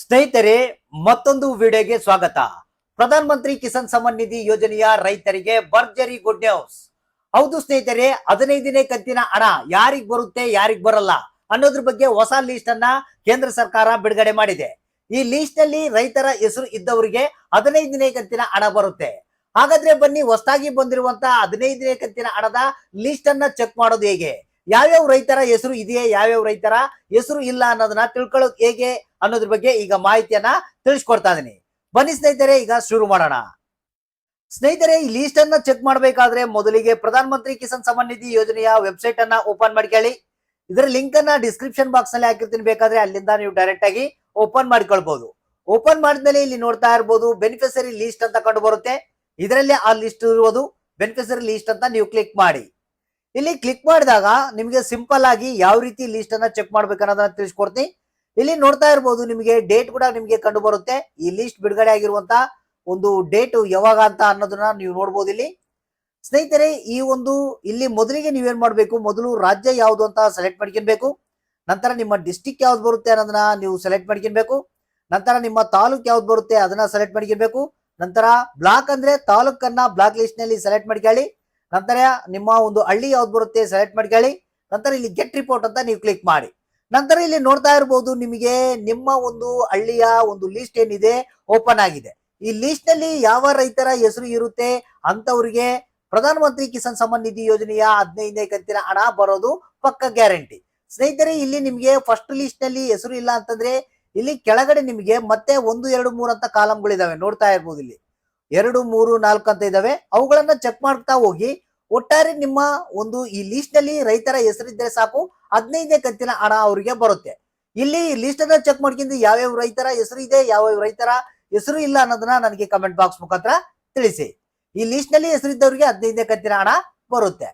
ಸ್ನೇಹಿತರೆ, ಮತ್ತೊಂದು ವಿಡಿಯೋಗೆ ಸ್ವಾಗತ. ಪ್ರಧಾನ ಮಂತ್ರಿ ಕಿಸಾನ್ ಸಮ್ಮಾನ್ ನಿಧಿ ಯೋಜನೆಯ ರೈತರಿಗೆ ಭರ್ಜರಿ ಗುಡ್ ನ್ಯೂಸ್. ಹೌದು ಸ್ನೇಹಿತರೆ ಹದಿನೈದನೇ ಕಂತಿನ ಹಣ ಯಾರಿಗ್ ಬರುತ್ತೆ, ಯಾರಿಗ್ ಬರಲ್ಲ ಅನ್ನೋದ್ರ ಬಗ್ಗೆ ಹೊಸ ಲೀಸ್ಟ್ ಅನ್ನ ಕೇಂದ್ರ ಸರ್ಕಾರ ಬಿಡುಗಡೆ ಮಾಡಿದೆ. ಈ ಲೀಸ್ಟ್ನಲ್ಲಿ ರೈತರ ಹೆಸರು ಇದ್ದವರಿಗೆ ಹದಿನೈದನೇ ಕಂತಿನ ಹಣ ಬರುತ್ತೆ. ಹಾಗಾದ್ರೆ ಬನ್ನಿ, ಹೊಸದಾಗಿ ಬಂದಿರುವಂತಹ ಹದಿನೈದನೇ ಕಂತಿನ ಹಣದ ಲೀಸ್ಟ್ ಅನ್ನ ಚೆಕ್ ಮಾಡೋದು ಹೇಗೆ? ಯಾವ್ಯಾವ ರೈತರ ಹೆಸರು ಇದೆಯೇ, ಯಾವ್ಯಾವ ರೈತರ ಹೆಸರು ಇಲ್ಲ ಅನ್ನೋದನ್ನ ತಿಳ್ಕೊಳ್ಳೋದು ಹೇಗೆ ಅನ್ನೋದ್ರ ಬಗ್ಗೆ ಈಗ ಮಾಹಿತಿಯನ್ನ ತಿಳಿಸ್ಕೊಡ್ತಾ ಇದೀನಿ. ಬನ್ನಿ ಸ್ನೇಹಿತರೆ, ಈಗ ಶುರು ಮಾಡೋಣ. ಸ್ನೇಹಿತರೆ, ಈ ಲೀಸ್ಟ್ ಅನ್ನ ಚೆಕ್ ಮಾಡಬೇಕಾದ್ರೆ ಮೊದಲಿಗೆ ಪ್ರಧಾನ ಮಂತ್ರಿ ಕಿಸಾನ್ ಸಮ್ಮಾನ್ ನಿಧಿ ಯೋಜನೆಯ ವೆಬ್ಸೈಟ್ ಅನ್ನ ಓಪನ್ ಮಾಡ್ಕೊಳ್ಳಿ ಇದರ ಲಿಂಕ್ ಅನ್ನ ಡಿಸ್ಕ್ರಿಪ್ಷನ್ ಬಾಕ್ಸ್ನಲ್ಲಿ ಹಾಕಿರ್ತೀನಿ, ಬೇಕಾದ್ರೆ ಅಲ್ಲಿಂದ ನೀವು ಡೈರೆಕ್ಟ್ ಆಗಿ ಓಪನ್ ಮಾಡ್ಕೊಳ್ಬಹುದು ಓಪನ್ ಮಾಡಿದ್ಮೇಲೆ ಇಲ್ಲಿ ನೋಡ್ತಾ ಇರ್ಬೋದು ಬೆನಿಫಿಷರಿ ಲೀಸ್ಟ್ ಅಂತ ಕಂಡು ಬರುತ್ತೆ. ಇದರಲ್ಲಿ ಆ ಲಿಸ್ಟ್ ಇರುವುದು ಬೆನಿಫಿಷರಿ ಲೀಸ್ಟ್ ಅಂತ ನೀವು ಕ್ಲಿಕ್ ಮಾಡಿ. ಇಲ್ಲಿ ಕ್ಲಿಕ್ ಮಾಡಿದಾಗ ನಿಮಗೆ ಸಿಂಪಲ್ ಆಗಿ ಯಾವ ರೀತಿ ಲಿಸ್ಟ್ ಅನ್ನ ಚೆಕ್ ಮಾಡ್ಬೇಕು ಅನ್ನೋದನ್ನ ತಿಳಿಸ್ಕೊಡ್ತೀನಿ. ಇಲ್ಲಿ ನೋಡ್ತಾ ಇರ್ಬೋದು ನಿಮಗೆ ಡೇಟ್ ಕೂಡ ನಿಮಗೆ ಕಂಡು ಬರುತ್ತೆ ಈ ಲಿಸ್ಟ್ ಬಿಡುಗಡೆ ಆಗಿರುವಂತ ಒಂದು ಡೇಟ್ ಯಾವಾಗ ಅಂತ ಅನ್ನೋದನ್ನ ನೀವು ನೋಡ್ಬೋದು ಇಲ್ಲಿ. ಸ್ನೇಹಿತರೆ, ಈ ಒಂದು ಇಲ್ಲಿ ಮೊದಲಿಗೆ ನೀವೇನ್ ಮಾಡ್ಬೇಕು? ಮೊದಲು ರಾಜ್ಯ ಯಾವುದು ಅಂತ ಸೆಲೆಕ್ಟ್ ಮಾಡ್ಕೊಬೇಕು ನಂತರ ನಿಮ್ಮ ಡಿಸ್ಟಿಕ್ ಯಾವ್ದು ಬರುತ್ತೆ ಅನ್ನೋದನ್ನ ನೀವು ಸೆಲೆಕ್ಟ್ ಮಾಡ್ಕೊಬೇಕು ನಂತರ ನಿಮ್ಮ ತಾಲೂಕ್ ಯಾವ್ದು ಬರುತ್ತೆ ಅದನ್ನ ಸೆಲೆಕ್ಟ್ ಮಾಡ್ಕೊಬೇಕು ನಂತರ ಬ್ಲಾಕ್ ಅಂದ್ರೆ ತಾಲೂಕನ್ನ ಬ್ಲಾಕ್ ಲಿಸ್ಟ್ನಲ್ಲಿ ಸೆಲೆಕ್ಟ್ ಮಾಡ್ಕೊಳ್ಳಿ. ನಂತರ ನಿಮ್ಮ ಒಂದು ಹಳ್ಳಿ ಯಾವ್ದು ಬರುತ್ತೆ ಸೆಲೆಕ್ಟ್ ಮಾಡ್ಕೊಳ್ಳಿ ನಂತರ ಇಲ್ಲಿ ಗೆಟ್ ರಿಪೋರ್ಟ್ ಅಂತ ನೀವು ಕ್ಲಿಕ್ ಮಾಡಿ. ನಂತರ ಇಲ್ಲಿ ನೋಡ್ತಾ ಇರಬಹುದು ನಿಮಗೆ ನಿಮ್ಮ ಒಂದು ಹಳ್ಳಿಯ ಒಂದು ಲಿಸ್ಟ್ ಏನಿದೆ ಓಪನ್ ಆಗಿದೆ. ಈ ಲಿಸ್ಟ್ನಲ್ಲಿ ಯಾವ ರೈತರ ಹೆಸರು ಇರುತ್ತೆ ಅಂತವ್ರಿಗೆ ಪ್ರಧಾನ ಮಂತ್ರಿ ಕಿಸಾನ್ ಸಮ್ಮಾನ್ ನಿಧಿ ಯೋಜನೆಯ ಹದಿನೈದನೇ ಕಂತಿನ ಹಣ ಬರೋದು ಪಕ್ಕ ಗ್ಯಾರಂಟಿ ಸ್ನೇಹಿತರೆ, ಇಲ್ಲಿ ನಿಮಗೆ ಫಸ್ಟ್ ಲಿಸ್ಟ್ನಲ್ಲಿ ಹೆಸರು ಇಲ್ಲ ಅಂತಂದ್ರೆ ಇಲ್ಲಿ ಕೆಳಗಡೆ ನಿಮಗೆ ಮತ್ತೆ ಒಂದು, ಎರಡು, ಮೂರು ಅಂತ ಕಾಲಂಗಳಿದಾವೆ ನೋಡ್ತಾ ಇರ್ಬೋದು ಇಲ್ಲಿ. ಎರಡು, ಮೂರು, ನಾಲ್ಕು ಅಂತ ಇದಾವೆ. ಅವುಗಳನ್ನ ಚೆಕ್ ಮಾಡ್ತಾ ಹೋಗಿ ಒಟ್ಟಾರೆ ನಿಮ್ಮ ಒಂದು ಈ ಲಿಸ್ಟ್ನಲ್ಲಿ ರೈತರ ಹೆಸರಿದ್ರೆ ಸಾಕು, ಹದಿನೈದನೇ ಕಂತಿನ ಹಣ ಅವರಿಗೆ ಬರುತ್ತೆ. ಇಲ್ಲಿ ಲಿಸ್ಟ್ ಅನ್ನ ಚೆಕ್ ಮಾಡ್ಕೊಂಡು ಯಾವ್ಯಾವ ರೈತರ ಹೆಸರು ಇದೆ, ಯಾವ್ಯಾವ ರೈತರ ಹೆಸರು ಇಲ್ಲ ಅನ್ನೋದನ್ನ ನನಗೆ ಕಮೆಂಟ್ ಬಾಕ್ಸ್ ಮುಖಾಂತರ ತಿಳಿಸಿ. ಈ ಲಿಸ್ಟ್ನಲ್ಲಿ ಹೆಸರಿದ್ದವರಿಗೆ ಹದಿನೈದನೇ ಕಂತಿನ ಹಣ ಬರುತ್ತೆ.